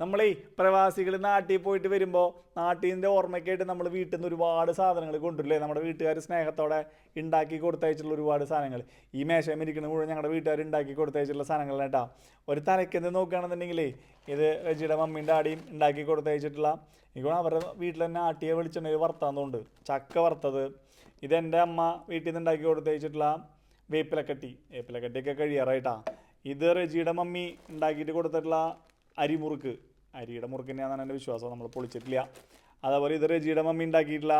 നമ്മളേ പ്രവാസികൾ നാട്ടിൽ പോയിട്ട് വരുമ്പോൾ നാട്ടിന്റെ ഓർമ്മയ്ക്കായിട്ട് നമ്മൾ വീട്ടിൽ നിന്ന് ഒരുപാട് സാധനങ്ങൾ കൊണ്ടുവരില്ലേ? നമ്മുടെ വീട്ടുകാർ സ്നേഹത്തോടെ ഉണ്ടാക്കി കൊടുത്തയച്ചിട്ടുള്ള ഒരുപാട് സാധനങ്ങൾ ഈ മേശയും ഇരിക്കുന്ന മുഴുവൻ ഞങ്ങളുടെ വീട്ടുകാർ ഉണ്ടാക്കി കൊടുത്തയച്ചിട്ടുള്ള സാധനങ്ങളാണ് കേട്ടോ. ഒരു തലയ്ക്കെന്ന് നോക്കുകയാണെന്നുണ്ടെങ്കിലേ ഇത് റജിയുടെ മമ്മീന്റെ ആടിയും ഉണ്ടാക്കി കൊടുത്തയച്ചിട്ടുള്ള എനിക്ക് അവരുടെ വീട്ടിൽ തന്നെ ആട്ടിയെ വെളിച്ചെണ്ണയിൽ വറുത്താന്നുണ്ട് ചക്ക വറുത്തത്. ഇതെന്റെ അമ്മ വീട്ടിൽ നിന്ന് ഉണ്ടാക്കി കൊടുത്തയച്ചിട്ടുള്ള വേപ്പിലക്കട്ടി. വേപ്പിലക്കട്ടിയൊക്കെ കഴിയാറായിട്ടാ. ഇത് റജിയുടെ മമ്മി ഉണ്ടാക്കിയിട്ട് കൊടുത്തിട്ടുള്ള അരിമുറുക്ക്. അരിയുടെ മുറുക്കന്നെയാണെന്നാണ് എന്റെ വിശ്വാസം. നമ്മൾ പൊളിച്ചിട്ടില്ല. അതേപോലെ ഇത് റജിയുടെ മമ്മി ഉണ്ടാക്കിയിട്ടുള്ള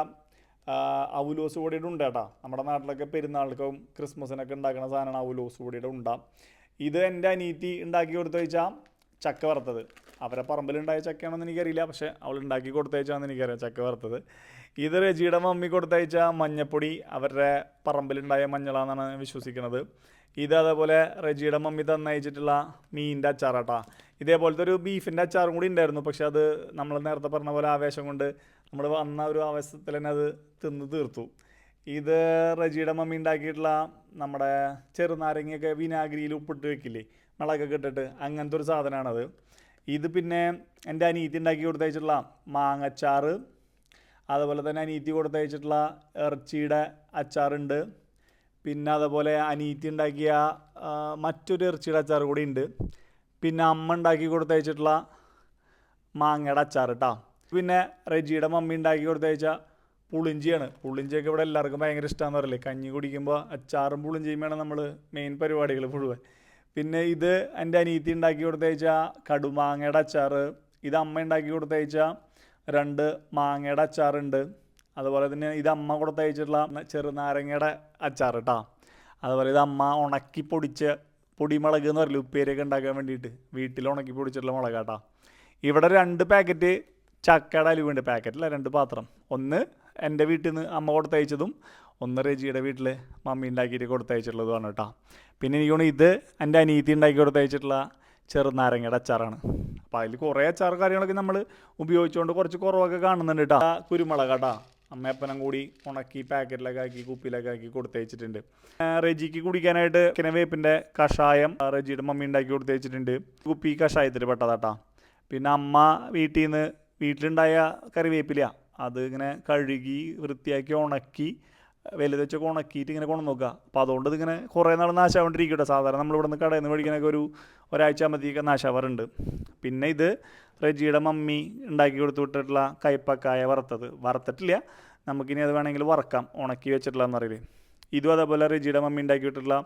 അവലോസ് പൊടിയുടെ ഉണ്ട് കേട്ടോ. നമ്മുടെ നാട്ടിലൊക്കെ പെരുന്നാൾക്കും ക്രിസ്മസിനൊക്കെ ഉണ്ടാക്കുന്ന സാധനമാണ് അവലോസ് പൊടിയുടെ ഉണ്ട. ഇത് എന്റെ അനീറ്റി ഉണ്ടാക്കി കൊടുത്തു വെച്ചാൽ ചക്ക വറുത്തത്. അവരെ പറമ്പിലുണ്ടായ ചക്കയാണെന്ന് എനിക്കറിയില്ല. പക്ഷേ അവൾ ഉണ്ടാക്കി കൊടുത്തയച്ചാന്ന് എനിക്കറിയാം ചക്ക വറുത്തത്. ഇത് രജിയുടെ മമ്മി കൊടുത്തയച്ച മഞ്ഞപ്പൊടി അവരുടെ പറമ്പിലുണ്ടായ മഞ്ഞളാണെന്നാണ് വിശ്വസിക്കുന്നത്. ഇത് അതേപോലെ റജിയുടെ മമ്മി തന്നയച്ചിട്ടുള്ള മീനിന്റെ അച്ചാറാട്ടാ. ഇതേപോലത്തെ ഒരു ബീഫിന്റെ അച്ചാറും കൂടി ഉണ്ടായിരുന്നു. പക്ഷെ അത് നമ്മൾ നേരത്തെ പറഞ്ഞ പോലെ ആവേശം കൊണ്ട് നമ്മൾ വന്ന ഒരു ആവേശത്തിൽ തന്നെ അത് തിന്ന് തീർത്തു. ഇത് റജിയുടെ മമ്മി ഉണ്ടാക്കിയിട്ടുള്ള നമ്മുടെ ചെറുനാരങ്ങയൊക്കെ വിനാഗിരിയിൽ ഉപ്പിട്ട് വെക്കില്ലേ? മുളകൊക്കെ ഇട്ടിട്ട് അങ്ങനത്തെ ഒരു സാധനമാണത് ഇത് പിന്നെ എന്റെ അനീതി ഉണ്ടാക്കി കൊടുത്തയച്ചിട്ടുള്ള മാങ്ങച്ചാറ് അതുപോലെ തന്നെ അനീത്തി കൊടുത്തയച്ചിട്ടുള്ള ഇറച്ചിയുടെ അച്ചാറുണ്ട്. പിന്നെ അതുപോലെ അനീത്തി ഉണ്ടാക്കിയ മറ്റൊരു ഇറച്ചിയുടെ അച്ചാർ കൂടി ഉണ്ട്. പിന്നെ അമ്മ ഉണ്ടാക്കി കൊടുത്തയച്ചിട്ടുള്ള മാങ്ങയുടെ അച്ചാർ കേട്ടോ പിന്നെ റെജിയുടെ മമ്മി ഉണ്ടാക്കി കൊടുത്തയച്ച പുളിഞ്ചിയാണ്. പുളിഞ്ചിയൊക്കെ ഇവിടെ എല്ലാവർക്കും ഭയങ്കര ഇഷ്ടമാണെന്ന് പറയില്ലേ കഞ്ഞി കുടിക്കുമ്പോൾ അച്ചാറും പുളിഞ്ചിയും നമ്മൾ മെയിൻ പരിപാടികൾ മുഴുവൻ. പിന്നെ ഇത് എന്റെ അനീത്തി ഉണ്ടാക്കി കൊടുത്തയച്ച കടുമാങ്ങയുടെ അച്ചാർ ഇത് അമ്മ ഉണ്ടാക്കി കൊടുത്തയച്ച രണ്ട് മാങ്ങയുടെ അച്ചാറുണ്ട്. അതുപോലെ തന്നെ ഇത് അമ്മ കൊടുത്തയച്ചിട്ടുള്ള ചെറുനാരങ്ങയുടെ അച്ചാർ കേട്ടോ അതുപോലെ ഇത് അമ്മ ഉണക്കി പൊടിച്ച പൊടിമുളക് എന്ന് പറയില്ല ഉപ്പേരിയൊക്കെ ഉണ്ടാക്കാൻ വേണ്ടിയിട്ട് വീട്ടിൽ ഉണക്കി പൊടിച്ചിട്ടുള്ള മുളക് കേട്ടോ ഇവിടെ രണ്ട് പാക്കറ്റ് ചക്കയുടെ അലുവുണ്ട് പാക്കറ്റില്ല രണ്ട് പാത്രം. ഒന്ന് എന്റെ വീട്ടിൽ നിന്ന് അമ്മ കൊടുത്തയച്ചതും ഒന്ന് റെജിയുടെ വീട്ടിൽ മമ്മി ഉണ്ടാക്കിയിട്ട് കൊടുത്തയച്ചിട്ടുള്ളതാണ് കേട്ടോ. പിന്നെ എനിക്ക് തോന്നുന്നു ഇത് എന്റെ അനീതി ഉണ്ടാക്കി കൊടുത്തയച്ചിട്ടുള്ള ചെറുനാരങ്ങയുടെ അച്ചാറാണ്. അപ്പോൾ അതിൽ കുറേ അച്ചാർ കാര്യങ്ങളൊക്കെ നമ്മൾ ഉപയോഗിച്ചുകൊണ്ട് കുറച്ച് കുറവൊക്കെ കാണുന്നുണ്ട് കേട്ടോ. കുരുമുളക് കേട്ടോ അമ്മയപ്പനം കൂടി ഉണക്കി പാക്കറ്റിലൊക്കെ ആക്കി കുപ്പിയിലൊക്കെ ആക്കി കൊടുത്തയച്ചിട്ടുണ്ട്. റെജിക്ക് കുടിക്കാനായിട്ട് കിന വേപ്പിന്റെ കഷായം റെജിയുടെ മമ്മി ഉണ്ടാക്കി കൊടുത്തയച്ചിട്ടുണ്ട്. കുപ്പി കഷായത്തിൽ പെട്ടതാട്ടാ പിന്നെ അമ്മ വീട്ടിൽ നിന്ന് വീട്ടിലുണ്ടായ കറിവേപ്പില അത് ഇങ്ങനെ കഴുകി വൃത്തിയാക്കി ഉണക്കി വലുത് വെച്ച് ഉണക്കിയിട്ട് ഇങ്ങനെ കൊണ്ടു നോക്കുക. അപ്പോൾ അതുകൊണ്ട് ഇതിങ്ങനെ കുറേ നാൾ നാശാകൊണ്ടിരിക്കട്ടെ സാധാരണ നമ്മൾ ഇവിടെ നിന്ന് കടയിൽ നിന്ന് മേടിക്കാനൊക്കെ ഒരു ഒരാഴ്ച മതിയൊക്കെ നാശാവാറുണ്ട്. പിന്നെ ഇത് റെജിയുടെ മമ്മി ഉണ്ടാക്കി കൊടുത്തു വിട്ടിട്ടുള്ള കയ്പക്കായ വറുത്തത്. വറുത്തിട്ടില്ല. നമുക്കിനി അത് വേണമെങ്കിൽ വറക്കാം. ഉണക്കി വെച്ചിട്ടുള്ളതെന്ന് അറിയില്ലേ ഇതും അതേപോലെ റെജിയുടെ മമ്മി ഉണ്ടാക്കി വിട്ടിട്ടുള്ള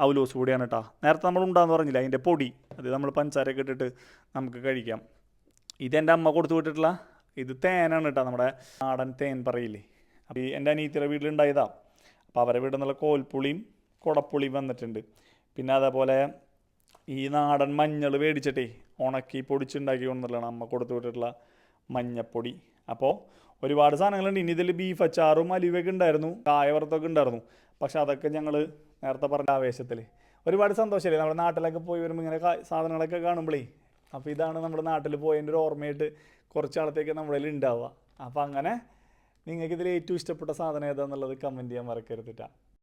അവലോസ് കൂടിയാണ് കേട്ടോ. നേരത്തെ നമ്മൾ ഉണ്ടാന്ന് പറഞ്ഞില്ല അതിന്റെ പൊടി. അത് നമ്മൾ പഞ്ചസാരയൊക്കെ ഇട്ടിട്ട് നമുക്ക് കഴിക്കാം. ഇതെന്റെ അമ്മ കൊടുത്തു വിട്ടിട്ടുള്ള ഇത് തേനാണ് കേട്ടോ നമ്മുടെ നാടൻ തേൻ പറയില്ലേ. അപ്പോൾ ഈ എന്റെ അനീത്തിയുടെ വീട്ടിലുണ്ടായതാണ് അപ്പോൾ അവരെ വീട്ടിൽ നിന്നുള്ള കോൽപ്പുളിയും കുടപ്പുളിയും വന്നിട്ടുണ്ട്. പിന്നെ അതേപോലെ ഈ നാടൻ മഞ്ഞൾ മേടിച്ചിട്ടേ ഉണക്കി പൊടിച്ചുണ്ടാക്കി കൊണ്ടുള്ളതാണ് അമ്മ കൊടുത്തു വിട്ടിട്ടുള്ള മഞ്ഞപ്പൊടി. അപ്പോൾ ഒരുപാട് സാധനങ്ങളുണ്ട്. ഇനി ഇതിൽ ബീഫ് അച്ചാറും അലിവൊക്കെ ഉണ്ടായിരുന്നു. കായ വറുത്തൊക്കെ ഉണ്ടായിരുന്നു. പക്ഷെ അതൊക്കെ ഞങ്ങൾ നേരത്തെ പറഞ്ഞ ആവേശത്തിൽ ഒരുപാട് സന്തോഷമല്ലേ നമ്മുടെ നാട്ടിലൊക്കെ പോയി വരുമ്പോൾ ഇങ്ങനെ സാധനങ്ങളൊക്കെ കാണുമ്പോഴേ അപ്പോൾ ഇതാണ് നമ്മുടെ നാട്ടിൽ പോയതിന്റെ ഒരു ഓർമ്മയായിട്ട് കുറച്ച് നമ്മുടെ ഉണ്ടാവുക. അപ്പോൾ അങ്ങനെ നിങ്ങൾക്ക് ഇതിൽ ഏറ്റവും ഇഷ്ടപ്പെട്ട സാധനം ഏതാണെന്നുള്ളത് കമന്റ് ചെയ്യാൻ മറക്കരുതിട്ടാ